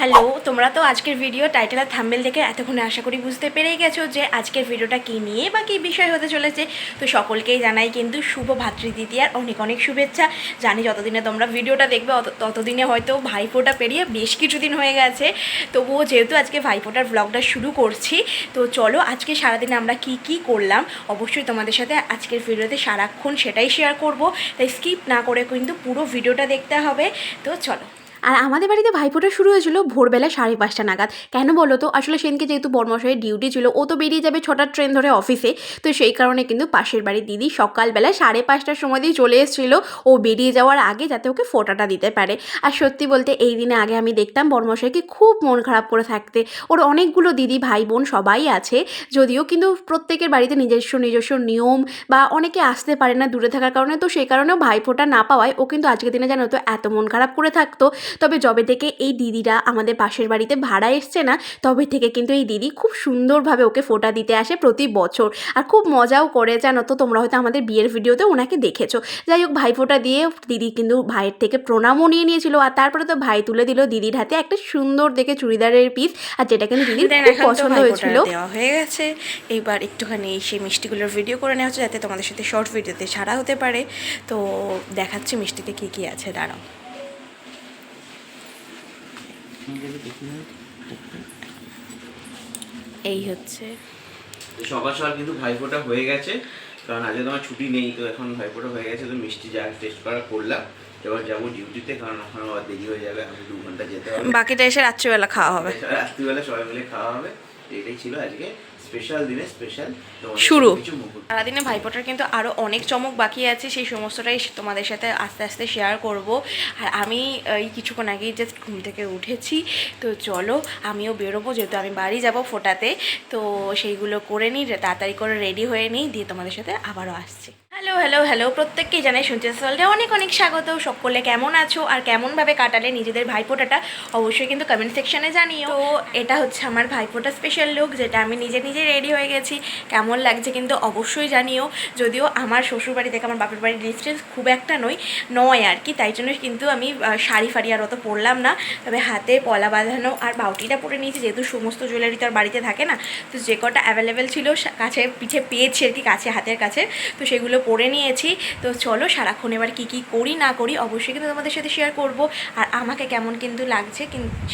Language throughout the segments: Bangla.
হ্যালো, তোমরা তো আজকের ভিডিও টাইটেল আর থাম্বেল দেখে এতক্ষণে আশা করি বুঝতে পেরেই গেছো যে আজকের ভিডিওটা কী নিয়ে বা কী বিষয় হতে চলেছে। তো সকলকেই জানাই কিন্তু শুভ ভাতৃদ্বিতীয়ার অনেক অনেক শুভেচ্ছা। জানি যতদিনে তোমরা ভিডিওটা দেখবে ততদিনে হয়তো ভাইফোঁটা পেরিয়ে বেশ কিছুদিন হয়ে গেছে। তবুও যেহেতু আজকে ভাইফোঁটার ব্লগটা শুরু করছি, তো চলো আজকে সারাদিনে আমরা কি কি করলাম, অবশ্যই তোমাদের সাথে আজকের ভিডিওতে সারাক্ষণ সেটাই শেয়ার করব। তাই স্কিপ না করে কিন্তু পুরো ভিডিওটা দেখতে হবে। তো চলো। আর আমাদের বাড়িতে ভাইফোঁটা শুরু হয়েছিল ভোরবেলা সাড়ে পাঁচটা নাগাদ। কেন বলো তো? আসলে সেদিনকে যেহেতু বর্মশাইয়ের ডিউটি ছিল, ও তো বেরিয়ে যাবে ছটার ট্রেন ধরে অফিসে তো সেই কারণে কিন্তু পাশের বাড়ির দিদি সকালবেলা সাড়ে পাঁচটার সময় দিয়ে চলে এসেছিল। ও বেরিয়ে যাওয়ার আগে যাতে ওকে ফোটাটা দিতে পারে। আর সত্যি বলতে এই দিনে আগে আমি দেখতাম বর্মশাইকে খুব মন খারাপ করে থাকতে। ওর অনেকগুলো দিদি, ভাই, বোন সবাই আছে। যদিও কিন্তু প্রত্যেকের বাড়িতে নিজস্ব নিজস্ব নিয়ম বা অনেকে আসতে পারে না দূরে থাকার কারণে। তো সেই কারণেও ভাইফোঁটা না পাওয়ায় ও কিন্তু আজকের দিনে জানো তো এত মন খারাপ করে থাকতো। তবে যবে থেকে এই দিদিরা আমাদের পাশের বাড়িতে ভাড়া এসছে না তবে থেকে কিন্তু এই দিদি খুব সুন্দরভাবে ওকে ফোটা দিতে আসে প্রতি বছর। আর খুব মজাও করে জানো তো তোমরা হয়তো আমাদের বিয়ের ভিডিওতে ওনাকে দেখেছ। যাই হোক ভাইফোঁটা দিয়ে দিদি কিন্তু ভাইয়ের থেকে প্রণামও নিয়ে নিয়েছিল আর তারপরে তো ভাই তুলে দিল দিদির হাতে একটা সুন্দর দেখে চুড়িদারের পিস আর যেটা কিন্তু দিদির খুব পছন্দ হয়েছিল। দেওয়া হয়ে গেছে। এবার একটুখানি সেই মিষ্টিগুলোর ভিডিও করে নেওয়া হচ্ছে যাতে তোমাদের সাথে শর্ট ভিডিওতে ছাড়া হতে পারে। তো দেখাচ্ছি মিষ্টিতে কী কী আছে দাঁড়াও। এই হচ্ছে। সকাল সকাল কিন্তু ভাইফোঁটা হয়ে গেছে কারণ আজকে তোমার ছুটি নেই তো এখন ভাইফোঁটা হয়ে গেছে তো মিষ্টি যা টেস্ট করা করলাম এবার যাব ডিউটিতে কারণ ওখানে আবার দেরি হয়ে যাবে আমি দু ঘণ্টা যেতে হবে। বাকিটা এসে রাত্রিবেলা খাওয়া হবে। রাত্রিবেলা সবাই মিলে খাওয়া হবে এটাই ছিল আজকে। স্পেশাল দিনে স্পেশাল শুরু। সারাদিনে ভাইফোঁটার কিন্তু আরও অনেক চমক বাকি আছে সেই সমস্তটাই তোমাদের সাথে আস্তে আস্তে শেয়ার করব। আর আমি এই কিছুক্ষণ আগেই জাস্ট ঘুম থেকে উঠেছি তো চলো আমিও বেরোবো যেহেতু আমি বাড়ি যাব ফোটাতে তো সেইগুলো করে নিই তাড়াতাড়ি করে রেডি হয়ে নিই দিয়ে তোমাদের সাথে আবারও আসছি। হ্যালো হ্যালো হ্যালো প্রত্যেককেই জানাই শুনছে সালটা অনেক অনেক স্বাগত সকলে। কেমন আছো আর কেমনভাবে কাটালে নিজেদের ভাইফোঁটাটা? অবশ্যই কিন্তু কমেন্ট সেকশানে জানিও। তো এটা হচ্ছে আমার ভাইফোঁটা স্পেশাল লুক যেটা আমি নিজে নিজে রেডি হয়ে গেছি। কেমন লাগছে কিন্তু অবশ্যই জানিও। যদিও আমার শ্বশুর বাড়ি থেকে আমার বাপের বাড়ির ডিস্টেন্স খুব একটা নয় নয় আর কি। তাই জন্য কিন্তু আমি শাড়ি ফাড়ি আর অত পরলাম না। তবে হাতে পলা বাঁধানো আর বাউটিটা পরে নিয়েছি, যেহেতু সমস্ত জুয়েলারি তো আর বাড়িতে থাকে না। তো যে কটা অ্যাভেলেবেল ছিল কাছে পিঠে পেয়েছি আর কি, কাছে, হাতের কাছে। তো সেগুলো পরে নিয়েছি। তো চলো সারাক্ষণ এবার কী কী করি, না করি অবশ্যই কিন্তু তোমাদের সাথে শেয়ার করব। আর আমাকে কেমন কিন্তু লাগছে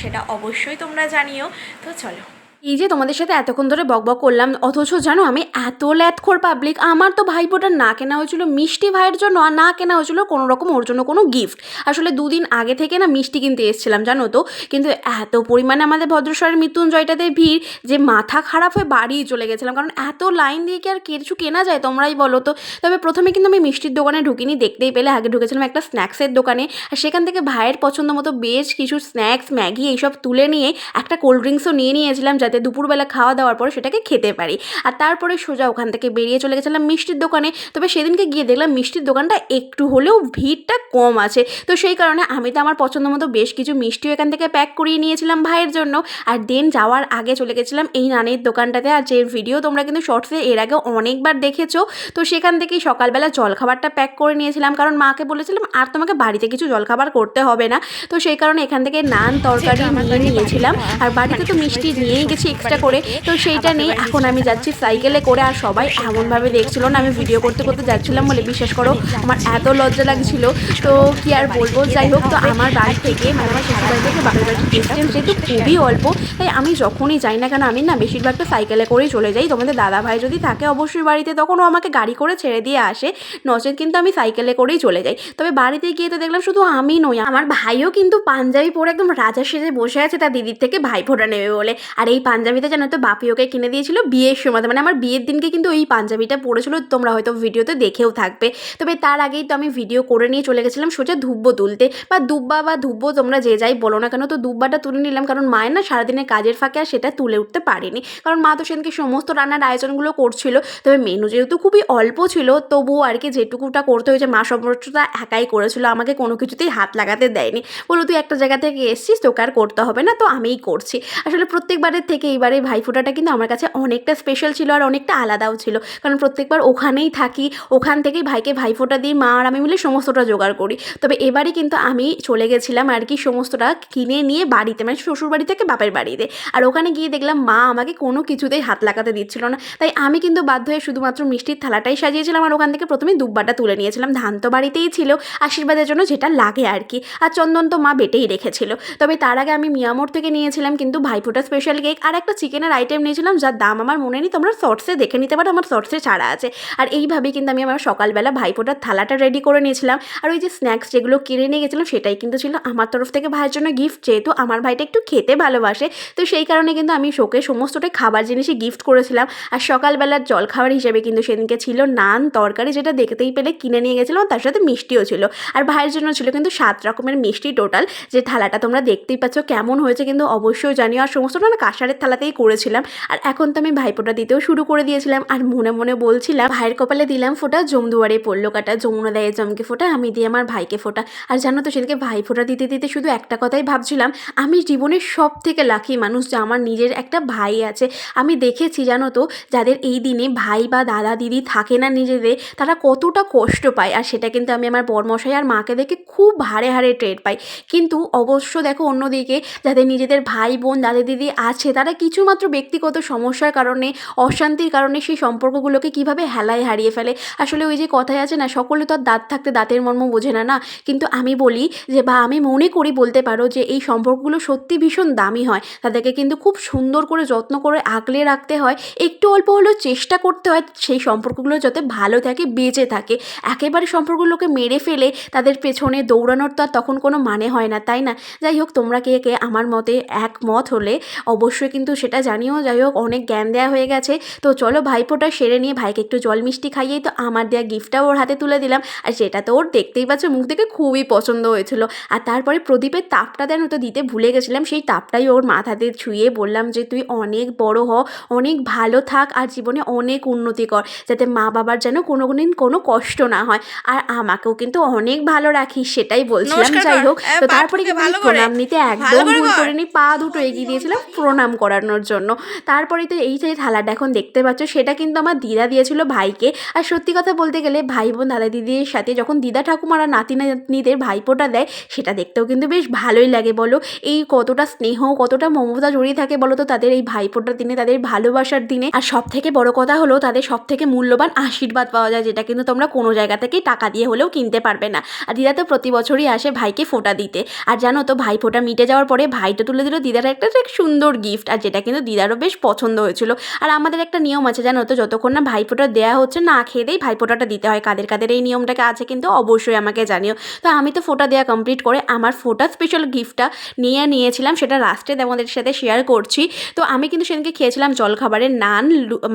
সেটা অবশ্যই তোমরা জানিও। তো চলো। এই যে তোমাদের সাথে এতক্ষণ ধরে বকবক করলাম, অথচ জানো আমি এত ল্যাথখোর পাবলিক আমার তো ভাইফোঁটা না কেনা হয়েছিল মিষ্টি ভাইয়ের জন্য, আর না কেনা হয়েছিল কোনো রকম ওর জন্য কোনো গিফট আসলে দুদিন আগে থেকে না মিষ্টি কিনতে এসেছিলাম, জানো তো? কিন্তু এত পরিমাণে আমাদের ভদ্রস্বরের মৃত্যুঞ্জয়টাতে ভিড়, যে মাথা খারাপ হয়ে বাড়ি চলে গেছিলাম। কারণ এত লাইন দিয়ে কি আর কিছু কেনা যায় তোমরাই বলো তো? তবে প্রথমে কিন্তু আমি মিষ্টির দোকানে ঢুকিনি, দেখতেই পেলে আগে ঢুকেছিলাম একটা স্ন্যাক্সের দোকানে। আর সেখান থেকে ভাইয়ের পছন্দ মতো বেশ কিছু স্ন্যাক্স ম্যাগি এইসব তুলে নিয়ে একটা কোল্ড ড্রিঙ্কসও নিয়ে নিয়েছিলাম, যাতে দুপুরবেলা খাওয়া দাওয়ার পরে সেটাকে খেতে পারি। আর তারপরে সোজা ওখান থেকে বেরিয়ে চলে গেছিলাম মিষ্টির দোকানে। তবে সেদিনকে গিয়ে দেখলাম মিষ্টির দোকানটা একটু হলেও ভিড়টা কম আছে। তো সেই কারণে আমি তো আমার পছন্দ মতো বেশ কিছু মিষ্টিও এখান থেকে প্যাক করিয়ে নিয়েছিলাম ভাইয়ের জন্য। আর দেন যাওয়ার আগে চলে গেছিলাম এই নানের দোকানটাতে। আর যে ভিডিও তোমরা কিন্তু শর্টসে এর আগে অনেকবার দেখেছ তো সেখান থেকেই সকালবেলা জলখাবারটা প্যাক করে নিয়েছিলাম। কারণ মাকে বলেছিলাম আর তোমাকে বাড়িতে কিছু জলখাবার করতে হবে না। তো সেই কারণে এখান থেকে নান তরকারি নিয়ে নিয়েছিলাম। আর বাড়িতে তো মিষ্টি নিয়েই গেছি এক্সট্রা করে। তো সেইটা নিয়ে এখন আমি যাচ্ছি সাইকেলে করে আর সবাই এমনভাবে দেখছিল না আমি ভিডিও করতে করতে যাচ্ছিলাম বলে বিশ্বাস করো আমার এত লজ্জা লাগছিল। তো কি আর বলব? যাই হোক তো আমার বাড়ি থেকে মানে আমার শ্বশুরবাড়ি থেকে বাপের বাড়ির ডিস্টেন্স যেহেতু খুবই অল্প তাই আমি যখনই যাই না কেন আমি না বেশিরভাগটা সাইকেলে করেই চলে যাই। তোমাদের দাদা ভাই যদি থাকে অবশ্যই বাড়িতে তখন ও আমাকে গাড়ি করে ছেড়ে দিয়ে আসে। নচেত কিন্তু আমি সাইকেলে করেই চলে যাই। তবে বাড়িতে গিয়ে তো দেখলাম শুধু আমি নই আমার ভাইও কিন্তু পাঞ্জাবি পরে একদম রাজা সেজে বসে আছে তার দিদির থেকে ভাইফোঁটা নেবে বলে। আর এই পাঞ্জাবিটা জানো তো বাপি ওকে কিনে দিয়েছিল বিয়ের সময়। মানে আমার বিয়ের দিনকে কিন্তু এই পাঞ্জাবিটা পরেছিল তোমরা হয়তো ভিডিওতে দেখেও থাকবে। তবে তার আগেই তো আমি ভিডিও করে নিয়ে চলে গেছিলাম সোজা ধুব্বো তুলতে। বা দুব্বা বা ধুব্বো তোমরা যে যাই বলো না কেন, তো দুব্বাটা তুলে নিলাম কারণ মায়ের না সারাদিনের কাজের ফাঁকে আর সেটা তুলে উঠতে পারিনি। কারণ মা তো সেদিনকে সমস্ত রান্নার আয়োজনগুলো করছিল। তবে মেনু যেহেতু খুবই অল্প ছিল, তবুও আর কি যেটুকুটা করতে হয়েছে মা সমস্তটা একাই করেছিল, আমাকে কোনো কিছুতেই হাত লাগাতে দেয়নি। বলো তুই একটা জায়গা থেকে এসছিস, তোকে আর করতে হবে না, তো আমিই করছি। আসলে প্রত্যেকবারের থেকে থেকে এবারে ভাইফোঁটাটা কিন্তু আমার কাছে অনেকটা স্পেশাল ছিল আর অনেকটা আলাদাও ছিল। কারণ প্রত্যেকবার ওখানেই থাকি, ওখান থেকেই ভাইকে ভাইফোঁটা দিই, মা আর আমি মিলে সমস্তটা জোগাড় করি। তবে এবারে কিন্তু আমি চলে গেছিলাম আর কি সমস্তটা কিনে নিয়ে বাড়িতে মানে শ্বশুর বাড়ি থেকে বাপের বাড়িতে। আর ওখানে গিয়ে দেখলাম মা আমাকে কোনো কিছুতেই হাত লাগাতে দিচ্ছিল না। তাই আমি কিন্তু বাধ্য হয়ে শুধুমাত্র মিষ্টির থালাটাই সাজিয়েছিলাম আর ওখান থেকে প্রথমে দুব্বাটা তুলে নিয়েছিলাম। ধান তো বাড়িতেই ছিল, আশীর্বাদের জন্য যেটা লাগে আর কি। আর চন্দন তো মা বেটেই রেখেছিল। তবে তার আগে আমি মিয়ামোর থেকে নিয়েছিলাম কিন্তু ভাইফোঁটা স্পেশাল কেক আর একটা চিকেনের আইটেম নিয়েছিলাম, যার দাম আমার মনে নেই, তোমরা শর্টসে দেখে নিতে পারো, আমার শর্টসে ছাড়া আছে। আর এইভাবেই কিন্তু আমি আমার সকালবেলা ভাইফোঁটার থালাটা রেডি করে নিয়েছিলাম। আর ওই যে স্ন্যাক্স যেগুলো কিনে নিয়ে গেছিলাম, সেটাই কিন্তু ছিল আমার তরফ থেকে ভাইয়ের জন্য গিফট যেহেতু আমার ভাইটা একটু খেতে ভালোবাসে, তো সেই কারণে কিন্তু আমি শোকে সমস্তটাই খাবার জিনিসই গিফট করেছিলাম। আর সকালবেলার জলখাবার হিসেবে কিন্তু সেদিনকে ছিল নান তরকারি, যেটা দেখতেই পেলে কিনে নিয়ে গেছিলাম তার সাথে মিষ্টিও ছিল। আর ভাইয়ের জন্য ছিল কিন্তু সাত রকমের মিষ্টি টোটাল যে থালাটা তোমরা দেখতেই পাচ্ছ, কেমন হয়েছে কিন্তু অবশ্যই জানিও। আর সমস্তটা না কাঁসারের থালাতেই করেছিলাম। আর এখন তো আমি ভাইফোঁটা দিতেও শুরু করে দিয়েছিলাম। আর মনে মনে বলছিলাম, ভাইয়ের কপালে দিলাম ফোঁটা জমদুয়ারে পড়ল কাটা। যমুনা দেয় জমকে ফোঁটা, আমি দিয়ে আমার ভাইকে ফোঁটা। আর জানো তো সেদিকে ভাই ফোঁটা দিতে দিতে শুধু একটা কথাই ভাবছিলাম, আমি জীবনের সব থেকে লাকি মানুষ যে আমার নিজের একটা ভাই আছে। আমি দেখেছি জানো তো, যাদের এই দিনে ভাই বা দাদা দিদি থাকে না নিজেদের, তারা কতটা কষ্ট পায়। আর সেটা কিন্তু আমি আমার বরমশাই আর মাকে দেখে খুব হাড়ে হাড়ে টের পাই। কিন্তু অবশ্য দেখো অন্যদিকে, যাদের নিজেদের ভাই বোন, দাদা দিদি আছে, তারা কিছুমাত্র ব্যক্তিগত সমস্যার কারণে, অশান্তির কারণে সেই সম্পর্কগুলোকে কীভাবে হেলায় হারিয়ে ফেলে? আসলে ওই যে কথাই আছে না, সকলে তো আর দাঁত থাকতে দাঁতের মর্ম বোঝে না না? কিন্তু আমি বলি যে, বা আমি মনে করি বলতে পারো যে, এই সম্পর্কগুলো সত্যি ভীষণ দামি হয়। তাদেরকে কিন্তু খুব সুন্দর করে, যত্ন করে আগলে রাখতে হয়। একটু অল্প হলেও চেষ্টা করতে হয় সেই সম্পর্কগুলো যাতে ভালো থাকে, বেঁচে থাকে। একেবারে সম্পর্কগুলোকে মেরে ফেলে তাদের পেছনে দৌড়ানোর তো আর তখন কোনো মানে হয় না, তাই না? যাই হোক, তোমরা কে কে আমার মতে একমত হলে অবশ্যই কিন্তু সেটা জানিও যাই হোক অনেক জ্ঞান দেওয়া হয়ে গেছে। তো চলো ভাইপোটা সেরে নিয়ে ভাইকে একটু জল মিষ্টি খাইয়েই তো আমার দেওয়া গিফটটাও ওর হাতে তুলে দিলাম। আর সেটা তো ওর দেখতেই পাচ্ছ মুখ দেখে খুবই পছন্দ হয়েছিল। আর তারপরে প্রদীপের তাপটা দেন তো দিতে ভুলে গেছিলাম সেই তাপটাই ওর মাথাতে ছুঁয়ে বললাম যে তুই অনেক বড় হ অনেক ভালো থাক আর জীবনে অনেক উন্নতি কর যাতে মা বাবার যেন কোনো দিন কোনো কষ্ট না হয়। আর আমাকেও কিন্তু অনেক ভালো রাখিস সেটাই বলছিলাম। যাই হোক তো তারপরে কিন্তু করে। প্রণাম নিতে একদম ভুল কর। করিনি পা দুটো এগিয়ে দিয়েছিলাম প্রণাম করানোর জন্য। তারপরে তো এই যে থালাটা এখন দেখতে পাচ্ছ, সেটা কিন্তু আমার দিদা দিয়েছিল ভাইকে। আর সত্যি কথা বলতে গেলে ভাই বোন, দাদা দিদির সাথে যখন দিদা ঠাকুমারা নাতি নাতনিদের ভাইপোটা দেয়, সেটা দেখতেও কিন্তু বেশ ভালোই লাগে বলো। এই কতটা স্নেহ, কতটা মমতা জড়িয়ে থাকে বলো তো তাদের এই ভাইপোটার দিনে, তাদের ভালোবাসার দিনে। আর সব থেকে বড় কথা হলো তাদের সব থেকে মূল্যবান আশীর্বাদ পাওয়া যায়, যেটা কিন্তু তোমরা কোনো জায়গা থেকেই টাকা দিয়ে হলেও কিনতে পারবে না। আর দিদা তো প্রতি বছরই আসে ভাইকে ফোঁটা দিতে। আর জানো তো ভাই ফোঁটা মিটে যাওয়ার পরে ভাইটা তুলে দিল দিদার একটা এক সুন্দর গিফট আর যেটা কিন্তু দিদারও বেশ পছন্দ হয়েছিল। আর আমাদের একটা নিয়ম আছে, জানো তো? যতক্ষণ না ভাইফোঁটা দেওয়া হচ্ছে, না খেয়ে দেই ভাইফোঁটাটা দিতে হয়। কাদের কাদের এই নিয়মটাকে আছে কিন্তু অবশ্যই আমাকে জানিও। তো আমি তো ফোঁটা দেওয়া কমপ্লিট করে আমার ফোঁটা স্পেশাল গিফটটা নিয়ে নিয়েছিলাম, সেটা লাস্টে তোমাদের সাথে শেয়ার করছি। তো আমি কিন্তু সেদিনকে খেয়েছিলাম জলখাবারের নান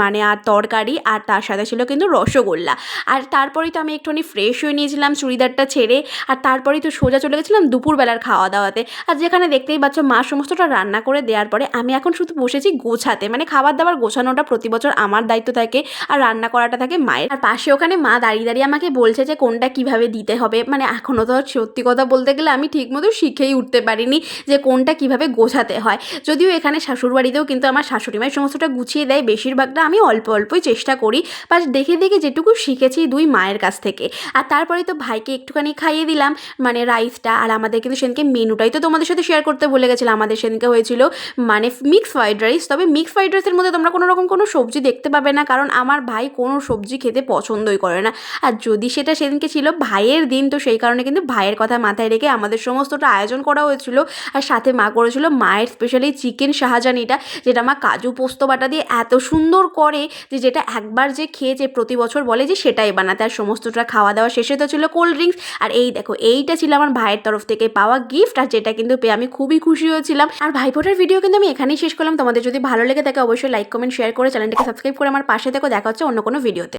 মানে আর তরকারি, আর তার সাথে ছিল কিন্তু রসগোল্লা। আর তারপরেই তো আমি একটুখানি ফ্রেশ হয়ে নিয়েছিলাম চুড়িদারটা ছেড়ে, আর তারপরেই তো সোজা চলে গেছিলাম দুপুরবেলার খাওয়া দাওয়াতে আর যেখানে দেখতেই পাচ্ছ, মা সমস্তটা রান্না করে দেওয়ার পরে আমি এখন শুধু বসেছি গোছাতে। মানে খাবার দাবার গোছানোটা প্রতি বছর আমার দায়িত্ব থাকে আর রান্না করাটা থাকে মায়ের। আর পাশে ওখানে মা দাঁড়িয়ে দাঁড়িয়ে আমাকে বলছে যে কোনটা কীভাবে দিতে হবে। মানে এখনও তো সত্যি কথা বলতে গেলে আমি ঠিকমতো শিখেই উঠতে পারিনি যে কোনটা কীভাবে গোছাতে হয়। যদিও এখানে শাশুড় বাড়িতেও কিন্তু আমার শাশুড়ি মায়ের সমস্তটা গুছিয়ে দেয়, বেশিরভাগটা আমি অল্প অল্পই চেষ্টা করি। বা দেখে দেখে যেটুকু শিখেছি দুই মায়ের কাছ থেকে। আর তারপরে তো ভাইকে একটুখানি খাইয়ে দিলাম। মানে রাইসটা আর আমাদের কিন্তু সেদিনকে মেনুটাই তো তোমাদের সাথে শেয়ার করতে ভুলে গেছিলাম। আমাদের সেদিনকে হয়েছিল মানে মিক্স ফ্রাইড রাইস তবে মিক্স ফ্রাইড রাইসের মধ্যে তোমরা কোনো রকম কোনো সবজি দেখতে পাবে না, কারণ আমার ভাই কোনো সবজি খেতে পছন্দই করে না। আর যদি সেটা সেদিনকে ছিল ভাইয়ের দিন, তো সেই কারণে কিন্তু ভাইয়ের কথা মাথায় রেখে আমাদের সমস্তটা আয়োজন করা হয়েছিল। আর সাথে মা করেছিল মায়ের স্পেশালি চিকেন শাহজানিটা, যেটা মা কাজু পোস্ত বাটা দিয়ে এত সুন্দর করে যে যেটা একবার যে খেয়েছে প্রতি বছর বলে যে সেটাই বানাতে। আর সমস্তটা খাওয়া দাওয়া শেষে তো ছিল কোল্ড ড্রিঙ্কস আর এই দেখো, এইটা ছিল আমার ভাইয়ের তরফ থেকে পাওয়া গিফট আর যেটা কিন্তু পেয়ে আমি খুবই খুশি হয়েছিলাম। আর ভাইফোঁটার ভিডিও কিন্তু আমি এখানেই শেষ করলাম। তোমাদের যদি ভালো লেগে থাকে, অবশ্যই লাইক কমেন্ট শেয়ার করে চ্যানেলটাকে সাবস্ক্রাইব করে আমার পাশে থেকেও দেখা হচ্ছে অন্য কোনো ভিডিওতে